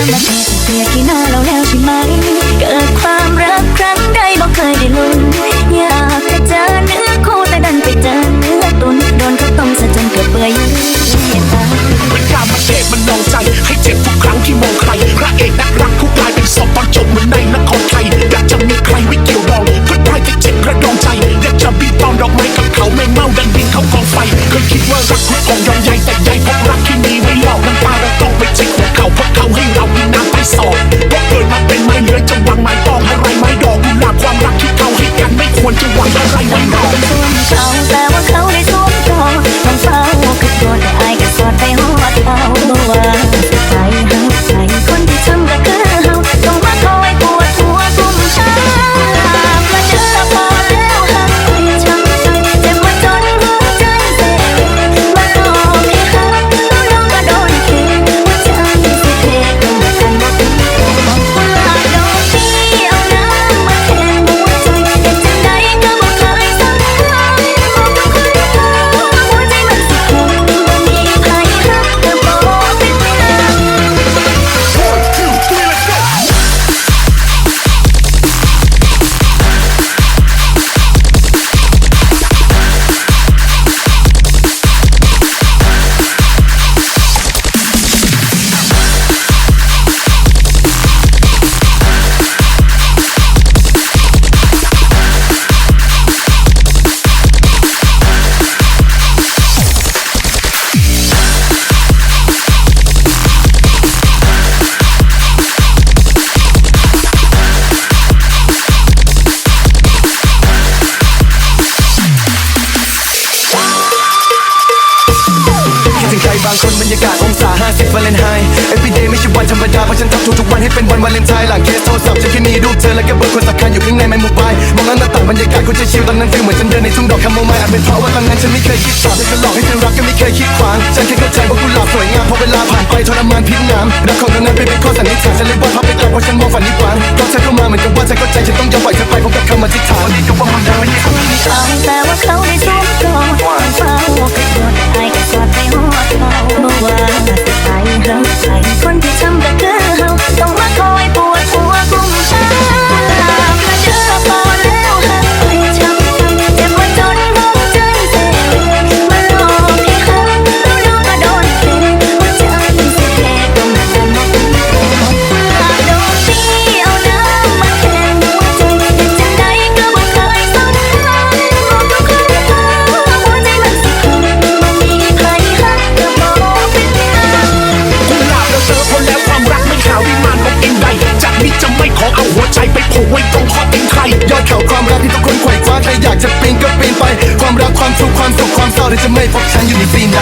างมาเทเสียกี่หน้าเราแล้วใช่ไหม เกิดความรักครั้งใดบอกเคยได้ลุ้นอยากจะเจอเนื้อคู่แต่ดันไปเจอเนื้อตุนโดนเขาต้มซะจนเกือบเปื่อยมันกล้ามาเตะมันนองใจ ให้เจ็บทุกครั้งที่มองใครพระเอกนักรักทุกลายเป็นศพตอนจบเหมือนในนครไทยอยากจะมีใครไว้เกี่ยวดองก็ได้แต่เจ็บกระดองใจอยากจะบีบตอนดอกไม้กับเขาไม่เมาดันดินเขากองไฟเคยคิดว่ารักคือกองยองใหญ่แต่ใหญ่เพราะรักที่มีไม่หลอกน้ำตาเราต้องไปเจ็บหัวเขาเพราะเขา มางคนบรรยากาศองศา 50วาเลนไทน์ everyday ไม่ใช่วันธรรมดาเพราะฉันทำทุกๆวันให้เป็นวันวาเลนไทน์หลังเคสโทรศัพท์ฉันแค่มีรูปเธอและก็เบอร์คนสำคัญอยู่ข้างในไมโมบายมองแล้วหน้าต่างบรรยากาศคนจะชิลตอนนั้นฟีลเหมือนฉันเดินในทุ่งดอกคาโมไมล์อาจเป็นเพราะว่าตอนนั้นฉันไม่เคยคิดต่อเธอจะหลอกให้เธอรักก็ไม่เคยคิดขวางฉันแค่เข้าใจว่ากุหลาบสวยงามพอเวลาผ่านไปทรมานพิษน้ำรักของเธอนั้นเป็นข้อสันนิษฐานฉันเลยว่าเขาไปตายเพราะฉันมองฝันนี้หวังก็เธอเข้ามาเหมือนกับว่าฉันเข้าใจฉันต้องยอมปล่อยเธอไปพร้อมกับคำอธิษฐาน ใครยอดเขาความรักที่ทุกคนไขว่คว้าใครอยากจะปีนก็ปีนไป ความรักความสุขความสุขความเศร้าที่จะไม่พบฉันอยู่ในซีนใด